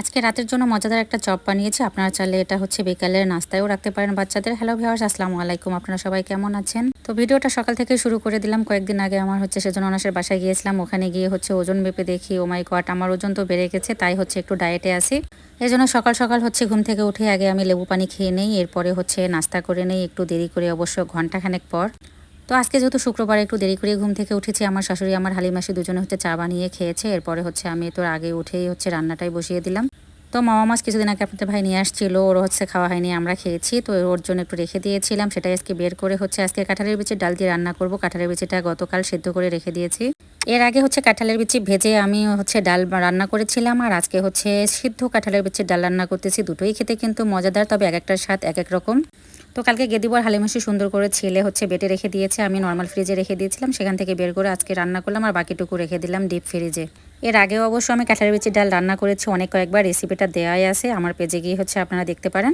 আজকে রাতের জন্য মজাদার একটা চপ বানিয়েছি। আপনারা চাইলে এটা হচ্ছে বিকালের নাস্তায়ও রাখতে পারেন বাচ্চাদের। হ্যালো ভিউয়ার্স আসসালামু আলাইকুম। আপনারা সবাই কেমন আছেন? তো ভিডিওটা সকাল থেকে শুরু করে দিলাম। কয়েকদিন আগে আমার হচ্ছে সেজন অনাসের বাসায় গিয়েছিলাম। ওখানে গিয়ে হচ্ছে ওজন মেপে দেখি ও মাই গড আমার ওজন তো বেড়ে গেছে, তাই হচ্ছে একটু ডায়েটে আসি এই জন্য সকাল সকাল হচ্ছে ঘুম থেকে উঠে আগে আমি লেবু পানি খেয়ে নেই। এরপরে হচ্ছে নাস্তা করে নেই, একটু দেরি করে অবশ্য ঘন্টাখানেক পর। তো আজকে যেহেতু শুক্রবার একটু দেরি করে ঘুম থেকে উঠেছি, আমার শাশুড়ি আমার হালিমাসি দুজনে হচ্ছে চা বানিয়ে খেয়েছে। এরপরে হচ্ছে আমি তোর আগে উঠেই হচ্ছে রান্নাটাই বসিয়ে দিলাম। তো মামা মাছ কিছুদিন আগে আপনাদের ভাই নিয়ে আসছিল ওর হচ্ছে খাওয়া হয়নি, আমরা খেয়েছি। তো ওর জন্য একটু রেখে দিয়েছিলাম, সেটাই আজকে বের করে হচ্ছে আজকে কাঁঠালের বিচের ডাল দিয়ে রান্না করব। কাঁঠালের বিচিটা গতকাল সেদ্ধ করে রেখে দিয়েছি। এর আগে হচ্ছে কাঁঠালের বিচি ভেজে আমি হচ্ছে ডাল রান্না করেছিলাম আর আজকে হচ্ছে সিদ্ধ কাঁঠালের বিচির ডাল রান্না করতেছি। দুটোই খেতে কিন্তু মজাদার, তবে এক একটার স্বাদ এক এক রকম। তো কালকে গেদিবর হালিমাসি সুন্দর করে ছেলে হচ্ছে বেটে রেখে দিয়েছে, আমি নর্মাল ফ্রিজে রেখে দিয়েছিলাম, সেখান থেকে বের করে আজকে রান্না করলাম আর বাকিটুকু রেখে দিলাম ডিপ ফ্রিজে এর আগেও অবশ্য আমি কাঁঠালের বিচির ডাল রান্না করেছি, অনেক কয়েকবার রেসিপিটা দেওয়াই আছে, আমার পেজে গিয়ে হচ্ছে আপনারা দেখতে পারেন।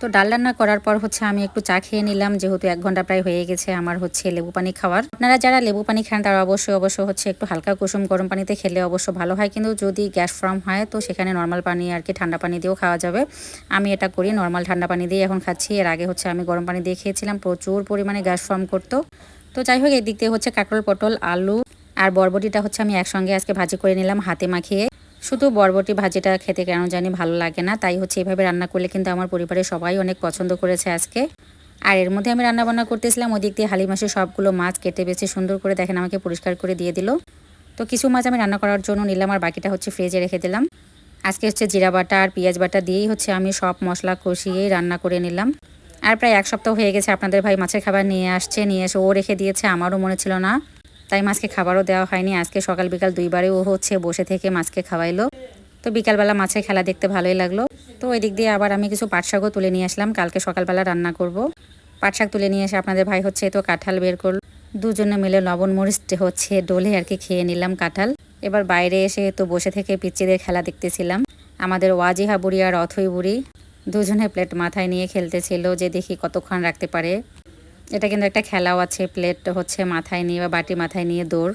তো ডাল রান্না করার পর হচ্ছে আমি একটু চা খেয়ে নিলাম, যেহেতু এক ঘণ্টা প্রায় হয়ে গেছে আমার হচ্ছে লেবু পানি খাওয়ার। আপনারা যারা লেবু পানি খান, তারা অবশ্যই অবশ্য হচ্ছে একটু হালকা কুসুম গরম পানিতে খেলে অবশ্য ভালো হয়। কিন্তু যদি গ্যাস ফর্ম হয়, তো সেখানে নর্মাল পানি আর কি ঠান্ডা পানি দিয়েও খাওয়া যাবে। আমি এটা করি নর্মাল ঠান্ডা পানি দিয়ে এখন খাচ্ছি। এর আগে হচ্ছে আমি গরম পানি দিয়ে খেয়েছিলাম, প্রচুর পরিমাণে গ্যাস ফর্ম করতো। তো যাই হোক এই দিক দিয়ে হচ্ছে কাঁকরোল, পটল, আলু আর বরবটিটা হচ্ছে আমি একসঙ্গে আজকে ভাজি করে নিলাম হাতে মাখিয়ে। শুধু বরবটি ভাজিটা খেতে কেন জানি ভালো লাগে না, তাই হচ্ছে এভাবে রান্না করলে কিন্তু আমার পরিবারের সবাই অনেক পছন্দ করেছে আজকে। আর এর মধ্যে আমি রান্না বান্না করতেছিলাম ওই দিক দিয়ে হালি মাসে সবগুলো মাছ কেটে বেছে সুন্দর করে দেখেন আমাকে পরিষ্কার করে দিয়ে দিল। তো কিছু মাছ আমি রান্না করার জন্য নিলাম, আর বাকিটা হচ্ছে ফ্রিজে রেখে দিলাম। আজকে হচ্ছে জিরা বাটা আর পেঁয়াজ বাটা দিয়েই হচ্ছে আমি সব মশলা কষিয়েই রান্না করে নিলাম। আর প্রায় এক সপ্তাহ হয়ে গেছে, আপনাদের ভাই মাছের খাবার নিয়ে আসছে, নিয়ে এসে ও রেখে দিয়েছে, আমারও মনে ছিল না। তাই মাছকে খাবারও দেওয়া হয়নি। আজকে সকাল বিকাল দুইবারে ও হচ্ছে বসে থেকে মাছকে খাওয়াইলো। তো বিকালবেলা মাছের খেলা দেখতে ভালোই লাগল। তো ওই দিক দিয়ে আবার আমি কিছু পাটশাকও তুলে নিয়ে আসলাম। কালকে সকালবেলা রান্না করব। পাট শাক তুলে নিয়ে এসে আপনাদের ভাই হচ্ছে তো কাঁঠাল বের করল। দুজনে মিলে লবণ মরিচ হচ্ছে ডোলে আর কি খেয়ে নিলাম কাঁঠাল। এবার বাইরে এসে তো বসে থেকে পিচ্চিদের খেলা দেখতেছিলাম। আমাদের ওয়াজিহা বুড়ি আর অথই বুড়ি দুজনে প্লেট মাথায় নিয়ে খেলতেছিল যে দেখি কতক্ষণ রাখতে পারে। এটা কিন্তু একটা খেলাও আছে প্লেট হচ্ছে মাথায় নিয়ে বা বাটি মাথায় নিয়ে দৌড়।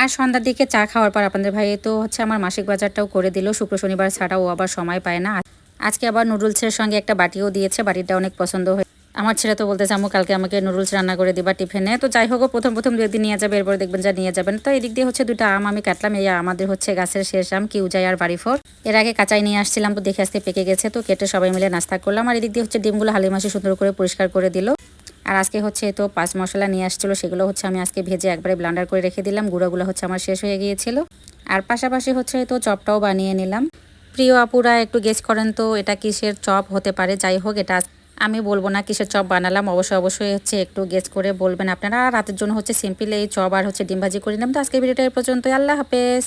আর সন্ধ্যার দিকে চা খাওয়ার পর আপনাদের ভাই তো হচ্ছে আমার মাসিক বাজারটাও করে দিল, শুক্র শনিবার ছাড়া ও আবার সময় পায় না। আজকে আবার নুডলসের সঙ্গে একটা বাটিও দিয়েছে, বাটিটা অনেক পছন্দ হয়ে আমার ছেলে তো বলতে চামু কালকে আমাকে নুডলস রান্না করে দিবা টিফিনে। তো যাই হোক প্রথম প্রথম দু একদিন নিয়ে যাবে, এরপর দেখবেন যা নিয়ে যাবেন তো এদিক দিয়ে হচ্ছে দুটো আম, আমি কাটলাম, এই আমাদের হচ্ছে গাছের শেষ আম কিউ যাই আর বাড়ি ফোর এর আগে কাঁচাই নিয়ে আসছিলাম, তো দেখে আসতে পেকে গেছে, তো কেটে সবাই মিলে নাস্তা করলাম। আর এদিক দিয়ে হচ্ছে ডিমগুলো হালি মাসে সুন্দর করে পরিষ্কার করে দিল। আর আজকে হচ্ছে তো পাঁচ মশলা নিয়ে আসছিল, সেগুলো হচ্ছে আমি আজকে ভেজে একবারে ব্লান্ডার করে রেখে দিলাম। গুঁড়োগুলো হচ্ছে আমার শেষ হয়ে গিয়েছিল। আর পাশাপাশি হচ্ছে তো চপটাও বানিয়ে নিলাম। প্রিয় আপুরা, একটু গেস করেন তো, এটা কিসের চপ হতে পারে? যাই হোক, এটা আমি বলব না কিসের চপ বানালাম, অবশ্যই অবশ্যই হচ্ছে একটু গেস করে বলবেন আপনারা। রাতের জন্য হচ্ছে সিম্পল এই চপ আর হচ্ছে ডিম ভাজি করে নিলাম। তো আজকে ভিডিওটা এই পর্যন্তই। আল্লাহ হাফেজ।